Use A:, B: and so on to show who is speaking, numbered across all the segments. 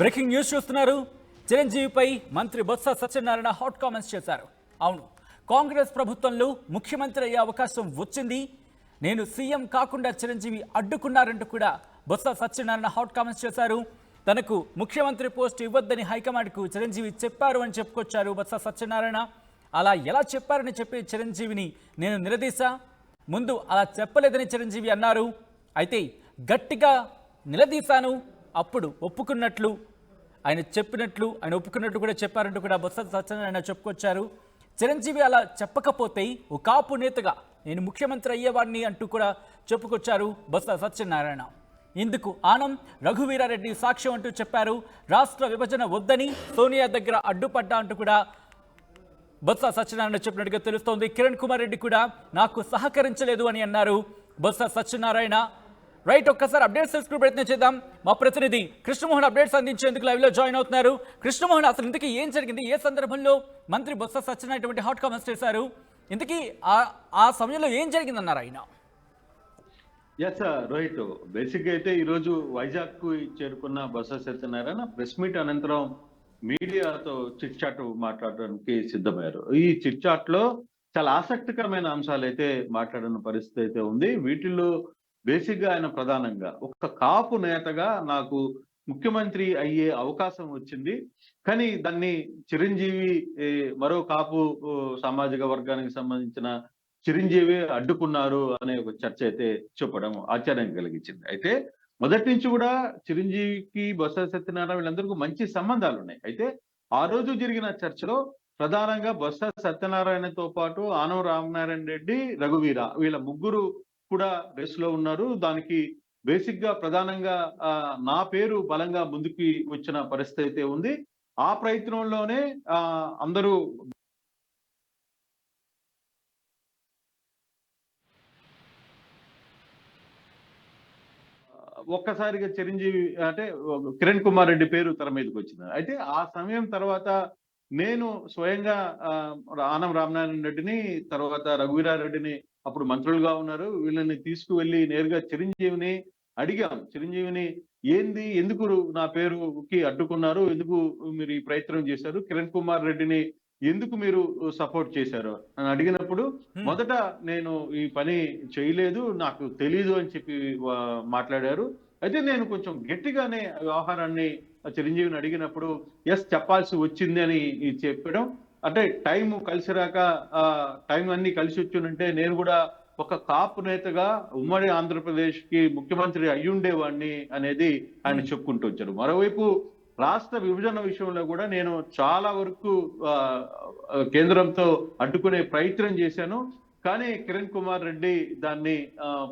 A: Breaking news చూస్తున్నారు. చిరంజీవిపై మంత్రి Botsa Satyanarayana hot comments చేశారు. అవును కాంగ్రెస్ ప్రభుత్వంలో ముఖ్యమంత్రి అయ్యే అవకాశం వచ్చింది. నేను సీఎం కాకుండా చిరంజీవి అడ్డుకున్నారంటూ కూడా బొత్స సత్యనారాయణ హాట్ కామెంట్స్ చేశారు. తనకు ముఖ్యమంత్రి పోస్ట్ ఇవ్వద్దని హైకమాండ్కు చిరంజీవి చెప్పారు అని చెప్పుకొచ్చారు బొత్స సత్యనారాయణ. అలా ఎలా చెప్పారని చెప్పి చిరంజీవిని నేను నిలదీశా? ముందు అలా చెప్పలేదని చిరంజీవి అన్నారు. అయితే గట్టిగా నిలదీశాను. అప్పుడు ఒప్పుకున్నట్లు ఆయన చెప్పినట్లు ఆయన ఒప్పుకున్నట్టు కూడా చెప్పారంటూ కూడా బొత్స సత్యనారాయణ చెప్పుకొచ్చారు. చిరంజీవి అలా చెప్పకపోతే ఓ కాపు నేతగా నేను ముఖ్యమంత్రి అయ్యేవాడిని అంటూ కూడా చెప్పుకొచ్చారు బొత్స సత్యనారాయణ. ఇందుకు ఆనం రఘువీరారెడ్డి సాక్ష్యం అంటూ చెప్పారు. రాష్ట్ర విభజన వద్దని సోనియా దగ్గర అడ్డుపడ్డా అంటూ కూడా బొత్స సత్యనారాయణ చెప్పినట్టుగా తెలుస్తోంది. కిరణ్ కుమార్ రెడ్డి కూడా నాకు సహకరించలేదు అని అన్నారు బొత్స సత్యనారాయణ. రైట్ ఒక్కసారి అప్డేట్స్ తెలుసుకునే ప్రయత్నం చేద్దాం. మా ప్రతినిధి కృష్ణమోహన్ అప్డేట్స్ అందించేందుకు లైవ్లో జాయిన్ అవుతున్నారు. కృష్ణమోహన్ అసలు ఇంతకీ ఏం జరిగింది? ఏ సందర్భంలో మంత్రి బొత్స సత్యనారాయణ హాట్ కామెంట్స్ చేశారు? ఇంతకీ ఆ- సమయంలో ఏం జరిగిందన్నారు ఆయన?
B: ఎస్ రోహిత్ బేసిక్ అయితే ఈరోజు వైజాగ్కు చేరుకున్న బొత్స సత్యనారాయణ ప్రెస్ మీట్ అనంతరం మీడియాతో చిట్ చాట్ మాట్లాడడానికి సిద్ధమయ్యారు. ఈ చిట్ చాట్లో చాలా ఆసక్తికరమైన అంశాలు అయితే మాట్లాడిన పరిస్థితి అయితే ఉంది. వీటిల్లో బేసిక్గా ఆయన ప్రధానంగా. ఒక కాపు నేతగా నాకు ముఖ్యమంత్రి అయ్యే అవకాశం వచ్చింది. కానీ దాన్ని చిరంజీవి మరో కాపు సామాజిక వర్గానికి సంబంధించిన చిరంజీవి అడ్డుకున్నారు అనే ఒక చర్చ అయితే చెప్పడం ఆశ్చర్యం కలిగించింది. అయితే మొదటి నుంచి కూడా చిరంజీవికి బొత్స సత్యనారాయణ వీళ్ళందరికీ మంచి సంబంధాలు ఉన్నాయి. అయితే ఆ రోజు జరిగిన చర్చలో ప్రధానంగా బొత్స సత్యనారాయణతో పాటు ఆనవ రామనారాయణ రెడ్డి రఘువీర వీళ్ళ ముగ్గురు కూడా రేసులో ఉన్నారు. దానికి బేసిక్గా ప్రధానంగా నా పేరు బలంగా ముందుకి వచ్చిన పరిస్థితి అయితే ఉంది. ఆ ప్రయత్నంలోనే ఆ అందరూ ఒక్కసారిగా చిరంజీవి అంటే కిరణ్ కుమార్ రెడ్డి పేరు తెర మీదకి వచ్చింది. అయితే ఆ సమయం తర్వాత నేను స్వయంగా ఆనం రామనారాయణ రెడ్డిని తర్వాత రఘువీరారెడ్డిని అప్పుడు మంత్రులుగా ఉన్నారు. వీళ్ళని తీసుకువెళ్ళి నేరుగా చిరంజీవిని అడిగాం. చిరంజీవిని ఏంది? ఎందుకు నా పేరుకి అడ్డుకున్నారు? ఎందుకు మీరు ఈ ప్రయత్నం చేశారు? కిరణ్ కుమార్ రెడ్డిని ఎందుకు మీరు సపోర్ట్ చేశారు? అని అడిగినప్పుడు. మొదట నేను ఈ పని చేయలేదు నాకు తెలీదు అని చెప్పి మాట్లాడారు. అయితే నేను కొంచెం గట్టిగానే వ్యవహారాన్ని చిరంజీవిని అడిగినప్పుడు ఎస్ చెప్పాల్సి వచ్చింది అని చెప్పడం అంటే టైం కలిసి రాక టైం అన్ని కలిసి వచ్చిందంటే నేను కూడా ఒక కాపు నేతగా ఉమ్మడి ఆంధ్రప్రదేశ్కి ముఖ్యమంత్రి అయ్యుండేవాడిని అనేది ఆయన చెప్పుకుంటూ వచ్చారు. మరోవైపు రాష్ట్ర విభజన విషయంలో కూడా నేను చాలా వరకు కేంద్రంతో అడ్డుకునే ప్రయత్నం చేశాను. కానీ కిరణ్ కుమార్ రెడ్డి దాన్ని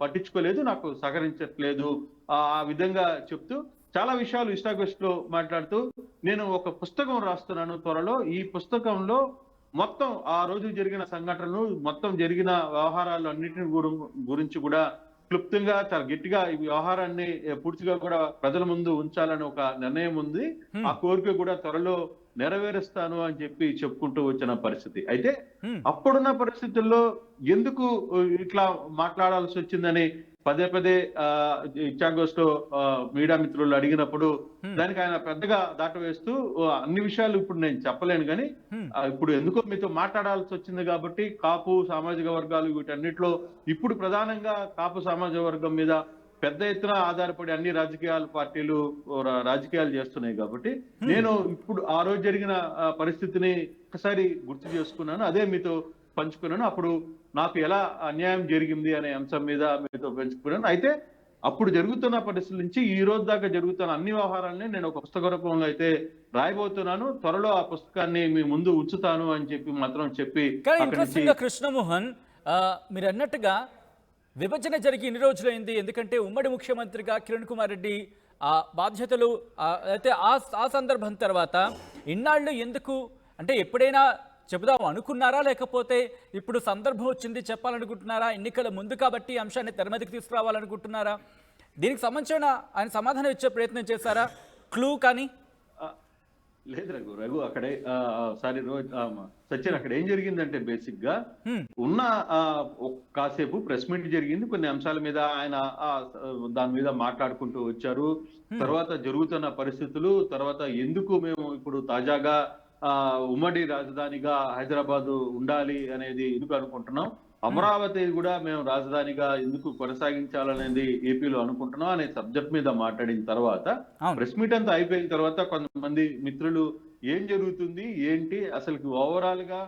B: పట్టించుకోలేదు నాకు సహకరించట్లేదు ఆ విధంగా చెప్తూ చాలా విషయాలు ఇష్టాగస్ట్లో మాట్లాడుతూ నేను ఒక పుస్తకం రాస్తున్నాను త్వరలో ఈ పుస్తకంలో మొత్తం ఆ రోజు జరిగిన సంఘటనలు మొత్తం జరిగిన వ్యవహారాలు అన్నిటిని గురు- గురించి కూడా క్లుప్తంగా చాలా గట్టిగా ఈ వ్యవహారాన్ని పూర్తిగా కూడా ప్రజల ముందు ఉంచాలని ఒక నిర్ణయం ఉంది. ఆ కోరిక కూడా త్వరలో నెరవేరుస్తాను అని చెప్పి చెప్పుకుంటూ వచ్చిన పరిస్థితి అయితే. అప్పుడున్న పరిస్థితుల్లో ఎందుకు ఇట్లా మాట్లాడాల్సి వచ్చిందని పదే పదే ఆ, ఇచ్చాగోస్లో మీడియా మిత్రులు అడిగినప్పుడు. దానికి ఆయన పెద్దగా దాటవేస్తూ "ఓ, అన్ని విషయాలు ఇప్పుడు నేను చెప్పలేను కానీ ఇప్పుడు ఎందుకో మీతో మాట్లాడాల్సి వచ్చింది కాబట్టి కాపు సామాజిక వర్గాలు వీటన్నిటిలో ఇప్పుడు ప్రధానంగా కాపు సామాజిక వర్గం మీద పెద్ద ఎత్తున ఆధారపడి అన్ని రాజకీయాల పార్టీలు రాజకీయాలు చేస్తున్నాయి కాబట్టి నేను ఇప్పుడు ఆ రోజు జరిగిన పరిస్థితిని ఒకసారి గుర్తు చేసుకున్నాను అదే మీతో పంచుకున్నాను. అప్పుడు నాకు ఎలా అన్యాయం జరిగింది అనే అంశం మీద మీతో పంచుకున్నాను. అయితే అప్పుడు జరుగుతున్న పరిస్థితుల నుంచి ఈ రోజు దాకా జరుగుతున్న అన్ని వ్యవహారాలని నేను ఒక పుస్తక రూపంలో అయితే రాయబోతున్నాను. త్వరలో ఆ పుస్తకాన్ని మీ ముందు ఉంచుతాను అని చెప్పి మాత్రం చెప్పి
A: కృష్ణమోహన్ మీరు అన్నట్టుగా విభజన జరిగి ఎన్ని రోజులైంది ఎందుకంటే ఉమ్మడి ముఖ్యమంత్రిగా కిరణ్ కుమార్ రెడ్డి ఆ బాధ్యతలు అయితే ఆ ఆ సందర్భం తర్వాత ఇన్నాళ్ళు ఎందుకు అంటే ఎప్పుడైనా చెబుదాం అనుకున్నారా? లేకపోతే ఇప్పుడు సందర్భం వచ్చింది చెప్పాలనుకుంటున్నారా? ఎన్నికల ముందు కాబట్టి అంశాన్ని తెర మీదకి తీసుకురావాలనుకుంటున్నారా? దీనికి సంబంధించిన ఆయన సమాధానం ఇచ్చే ప్రయత్నం చేశారా? క్లూ కానీ?
B: లేదు రఘు రఘు అక్కడే సారీ సచిన్ అక్కడ ఏం జరిగిందంటే
A: బేసిక్గా.
B: ఉన్న కాసేపు ప్రెస్ మీట్ జరిగింది. కొన్ని అంశాల మీద ఆయన దాని మీద మాట్లాడుకుంటూ వచ్చారు. తర్వాత జరుగుతున్న పరిస్థితులు తర్వాత ఎందుకు మేము ఇప్పుడు తాజాగా ఉమ్మడి రాజధానిగా హైదరాబాద్ ఉండాలి అనేది ఎందుకు అనుకుంటున్నాం? అమరావతి కూడా మేము రాజధానిగా ఎందుకు కొనసాగించాలనేది ఏపీలో అనుకుంటున్నాం అనే సబ్జెక్ట్ మీద మాట్లాడిన తర్వాత ప్రెస్ మీట్ అంతా అయిపోయిన తర్వాత కొంతమంది మిత్రులు ఏం జరుగుతుంది ఏంటి అసలు
A: ఓవరాల్గా.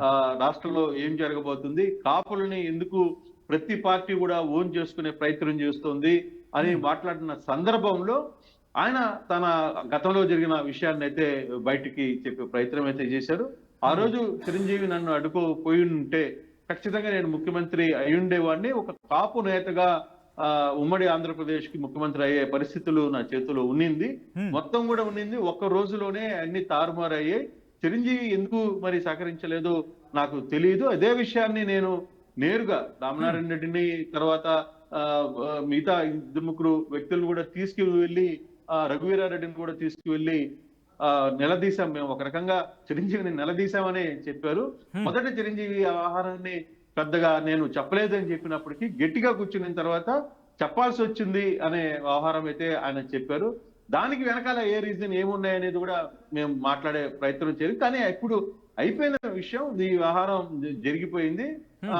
B: ఆ, రాష్ట్రంలో ఏం జరగబోతుంది కాపులని ఎందుకు ప్రతి పార్టీ కూడా ఓన్ చేసుకునే ప్రయత్నం చేస్తుంది అని మాట్లాడిన సందర్భంలో ఆయన తన గతంలో జరిగిన విషయాన్ని అయితే బయటికి చెప్పే ప్రయత్నం అయితే చేశారు. ఆ రోజు చిరంజీవి నన్ను అడ్డుకోపోయి ఉంటే ఖచ్చితంగా నేను ముఖ్యమంత్రి అయి ఉండేవాడిని ఒక కాపు నేతగా ఆ, ఉమ్మడి ఆంధ్రప్రదేశ్కి ముఖ్యమంత్రి అయ్యే పరిస్థితులు నా చేతిలో ఉన్నింది. మొత్తం కూడా ఉన్నింది. ఒక్క రోజులోనే అన్ని తారుమారు అయ్యాయి చిరంజీవి ఎందుకు మరి సహకరించలేదు నాకు తెలియదు. అదే విషయాన్ని నేను నేరుగా రామనారాయణ రెడ్డిని తర్వాత మిగతా ఇద్దరు ముగ్గురు వ్యక్తులను కూడా తీసుకువెళ్ళి రఘువీరారెడ్డిని కూడా తీసుకువెళ్ళి ఆ, నిలదీశాం మేము. ఒక రకంగా చిరంజీవిని నిలదీశామని చెప్పారు. మొదట చిరంజీవి ఆహారాన్ని పెద్దగా నేను చెప్పలేదని చెప్పినప్పటికీ గట్టిగా కూర్చున్న తర్వాత చెప్పాల్సి వచ్చింది అనే వ్యవహారం అయితే ఆయన చెప్పారు. దానికి వెనకాల ఏ రీజన్ ఏమున్నాయనేది కూడా మేము మాట్లాడే ప్రయత్నం చేయాలి కానీ ఇప్పుడు అయిపోయిన విషయం ఈ వ్యవహారం జరిగిపోయింది. ఆ,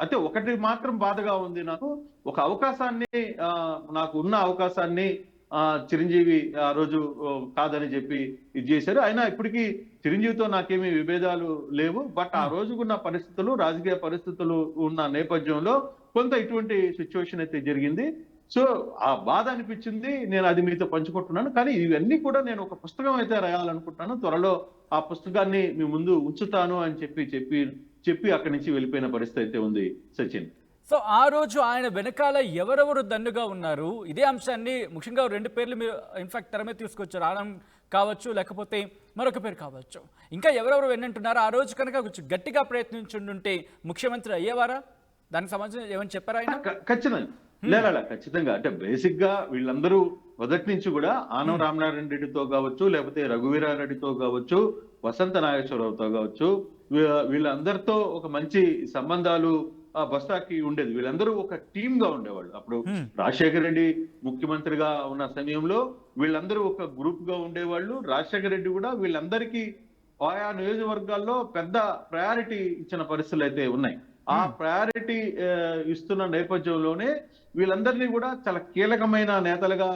B: అయితే ఒకటి మాత్రం బాధగా ఉంది నాకు. ఒక అవకాశాన్ని ఆ, నాకు ఉన్న అవకాశాన్ని చిరంజీవి ఆ రోజు కాదని చెప్పి ఇది చేశారు. అయినా ఇప్పటికీ చిరంజీవితో నాకేమీ విభేదాలు లేవు. బట్ ఆ రోజుకున్న పరిస్థితులు రాజకీయ పరిస్థితులు ఉన్న నేపథ్యంలో కొంత ఇటువంటి సిచ్యువేషన్ అయితే జరిగింది. సో ఆ బాధ అనిపించింది. నేను అది మీతో పంచుకుంటున్నాను. కానీ ఇవన్నీ కూడా నేను ఒక పుస్తకం అయితే రాయాలనుకుంటున్నాను. త్వరలో ఆ పుస్తకాన్ని మీ ముందు ఉంచుతాను అని చెప్పి చెప్పి చెప్పి అక్కడి నుంచి వెళ్ళిపోయిన పరిస్థితి అయితే ఉంది సచిన్.
A: సో ఆ రోజు ఆయన వెనకాల ఎవరెవరు దన్నుగా ఉన్నారు? ఇదే అంశాన్ని ముఖ్యంగా రెండు పేర్లు మీరు ఇన్ఫాక్ట్ తెర మీద తీసుకొచ్చారు. ఆనంద్ కావచ్చు లేకపోతే మరొక పేరు కావచ్చు. ఇంకా ఎవరెవరు విన్నంటున్నారు? ఆ రోజు కనుక కొంచెం గట్టిగా ప్రయత్నించుంటే ముఖ్యమంత్రి అయ్యేవారా? దానికి సంబంధించి ఏమైనా చెప్పారా ఆయన?
B: ఖచ్చితంగా. లేదా ఖచ్చితంగా. అంటే బేసిక్గా వీళ్ళందరూ మొదటి నుంచి కూడా ఆనం రామనారాయణ రెడ్డితో కావచ్చు లేకపోతే రఘువీరారెడ్డితో కావచ్చు వసంత నాగేశ్వరరావుతో కావచ్చు వీళ్ళందరితో ఒక మంచి సంబంధాలు బస్తాకి ఉండేది. వీళ్ళందరూ ఒక టీమ్గా ఉండేవాళ్ళు. అప్పుడు. రాజశేఖర రెడ్డి ముఖ్యమంత్రిగా ఉన్న సమయంలో వీళ్ళందరూ ఒక గ్రూప్గా ఉండేవాళ్ళు. రాజశేఖర రెడ్డి కూడా వీళ్ళందరికీ ఆయా నియోజకవర్గాల్లో పెద్ద ప్రయారిటీ ఇచ్చిన పరిస్థితులు అయితే ఉన్నాయి. ఆ ప్రయారిటీ ఇస్తున్న నేపథ్యంలోనే వీళ్ళందరినీ కూడా చాలా కీలకమైన నేతలుగా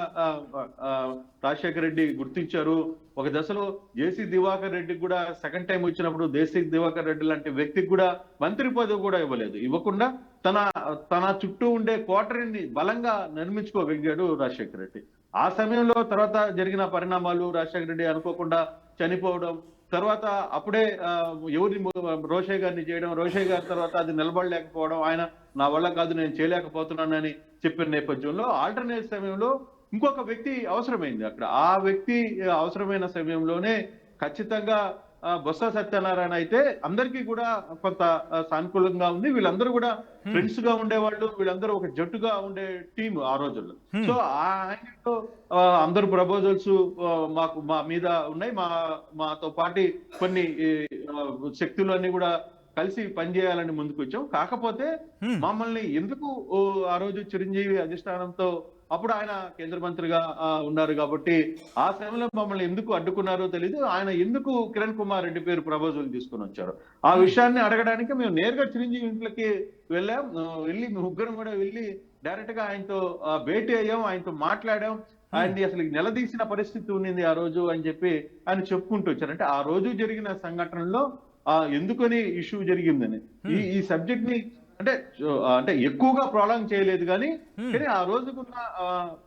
B: రాజశేఖర రెడ్డి గుర్తించారు. ఒక దశలో జేసీ దివాకర్ రెడ్డికి కూడా సెకండ్ టైం వచ్చినప్పుడు దేశీ దివాకర్ రెడ్డి లాంటి వ్యక్తికి కూడా మంత్రి పదవి కూడా ఇవ్వలేదు. ఇవ్వకుండా తన తన చుట్టూ ఉండే కోటరీని బలంగా నిర్మించుకోగలిగాడు రాజశేఖర రెడ్డి. ఆ సమయంలో తర్వాత జరిగిన పరిణామాలు రాజశేఖర రెడ్డి అనుకోకుండా చనిపోవడం తర్వాత అప్పుడే ఎవరిని రోషే గారిని చేయడం రోషే గారి తర్వాత అది నిలబడలేకపోవడం ఆయన నా వల్ల కాదు నేను చేయలేకపోతున్నానని చెప్పిన నేపథ్యంలో ఆల్టర్నేట్ సమయంలో ఇంకొక వ్యక్తి అవసరమైంది అక్కడ. ఆ వ్యక్తి అవసరమైన సమయంలోనే ఖచ్చితంగా బొత్స సత్యనారాయణ అయితే అందరికీ కూడా కొంత సానుకూలంగా ఉంది. వీళ్ళందరూ కూడా ఫ్రెండ్స్గా ఉండేవాళ్ళు. వీళ్ళందరూ ఒక జట్టుగా ఉండే టీం ఆ రోజుల్లో. సో ఆ యాంగిల్లో ఆ, అందరు ప్రపోజల్స్ మాకు మా మీద ఉన్నాయి. మా మాతో పాటి కొన్ని ఈ, ఆ, శక్తులు అన్ని కూడా కలిసి పనిచేయాలని ముందుకు వచ్చాం కాకపోతే. మమ్మల్ని ఎందుకు ఆ రోజు చిరంజీవి అధిష్టానంతో అప్పుడు ఆయన కేంద్ర మంత్రిగా ఉన్నారు కాబట్టి ఆ సమయంలో మమ్మల్ని ఎందుకు అడ్డుకున్నారో తెలియదు ఆయన ఎందుకు కిరణ్ కుమార్ రెడ్డి పేరు ప్రపోజల్ తీసుకుని వచ్చారు? ఆ విషయాన్ని అడగడానికి మేము నేరుగా చిరంజీవి ఇంట్లోకి వెళ్ళాం. వెళ్ళి ముగ్గురం కూడా వెళ్ళి డైరెక్ట్గా ఆయనతో భేటీ అయ్యాం. ఆయనతో మాట్లాడాం. ఆయన్ని అసలు నిలదీసిన పరిస్థితి ఉన్నింది ఆ రోజు అని చెప్పి ఆయన చెప్పుకుంటూ వచ్చారు. అంటే ఆ రోజు జరిగిన సంఘటనలో ఎందుకని ఇష్యూ జరిగిందని? ఈ ఈ సబ్జెక్ట్ని అంటే అంటే ఎక్కువగా ప్రొలాంగ్ చేయలేదు కానీ కానీ ఆ రోజుకున్న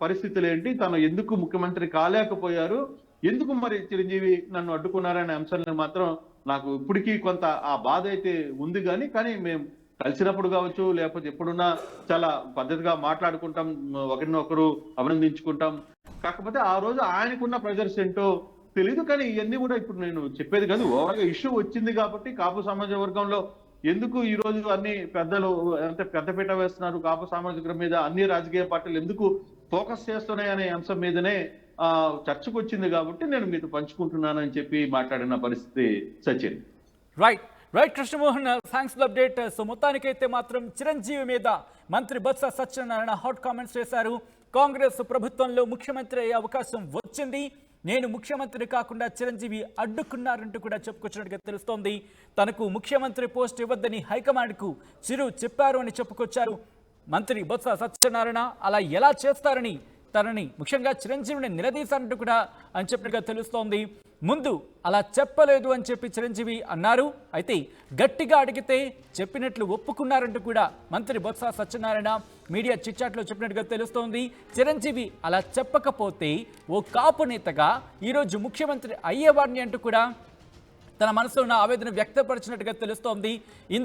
B: పరిస్థితులు ఏంటి తను ఎందుకు ముఖ్యమంత్రి కాలేకపోయారు? ఎందుకు మరి చిరంజీవి నన్ను అడ్డుకున్నారనే అంశాలను మాత్రం నాకు ఇప్పటికీ కొంత ఆ బాధ అయితే ఉంది కానీ కానీ మేము కలిసినప్పుడు కావచ్చు లేకపోతే ఎప్పుడున్నా చాలా పద్ధతిగా మాట్లాడుకుంటాం ఒకరినొకరు అభినందించుకుంటాం. కాకపోతే ఆ రోజు ఆయనకున్న ప్రెజర్స్ ఏంటో తెలియదు కానీ ఇవన్నీ కూడా ఇప్పుడు నేను చెప్పేది కాదు. ఓవర్గా గా ఇష్యూ వచ్చింది కాబట్టి కాపు సమాజ వర్గంలో ఎందుకు ఈ రోజు అన్ని పెద్దలు అంటే పెద్దపీట వేస్తున్నారు? కాపు సామాజిక మీద అన్ని రాజకీయ పార్టీలు ఎందుకు ఫోకస్ చేస్తున్నాయి అనే అంశం మీదనే ఆ, చర్చకు వచ్చింది కాబట్టి నేను మీతో పంచుకుంటున్నానని చెప్పి మాట్లాడిన పరిస్థితి Sachin.
A: Right right Krishnamohan thanks for update so మొత్తానికైతే మాత్రం చిరంజీవి మీద మంత్రి బొత్స సత్యనారాయణ హాట్ కామెంట్స్ చేశారు కాంగ్రెస్ ప్రభుత్వంలో ముఖ్యమంత్రి అయ్యే అవకాశం వచ్చింది. నేను ముఖ్యమంత్రి కాకుండా చిరంజీవి అడ్డుకున్నారంటూ కూడా చెప్పుకొచ్చినట్టుగా తెలుస్తోంది. తనకు ముఖ్యమంత్రి పోస్ట్ ఇవ్వద్దని హైకమాండ్కు చిరు చెప్పారు అని చెప్పుకొచ్చారు. మంత్రి బొత్స సత్యనారాయణ అలా ఎలా చేస్తారని తనని ముఖ్యంగా చిరంజీవిని నిలదీశారంటూ కూడా అని చెప్పినట్టుగా తెలుస్తోంది. ముందు అలా చెప్పలేదు అని చెప్పి చిరంజీవి అన్నారు. అయితే గట్టిగా అడిగితే చెప్పినట్లు ఒప్పుకున్నారంటూ కూడా మంత్రి బొత్స సత్యనారాయణ మీడియా చిట్చాట్లో చెప్పినట్టుగా తెలుస్తోంది. చిరంజీవి అలా చెప్పకపోతే ఓ కాపు నేతగా ఈరోజు ముఖ్యమంత్రి అయ్యేవాడిని అంటూ కూడా తన మనసులో ఉన్న ఆవేదన వ్యక్తపరిచినట్టుగా తెలుస్తోంది.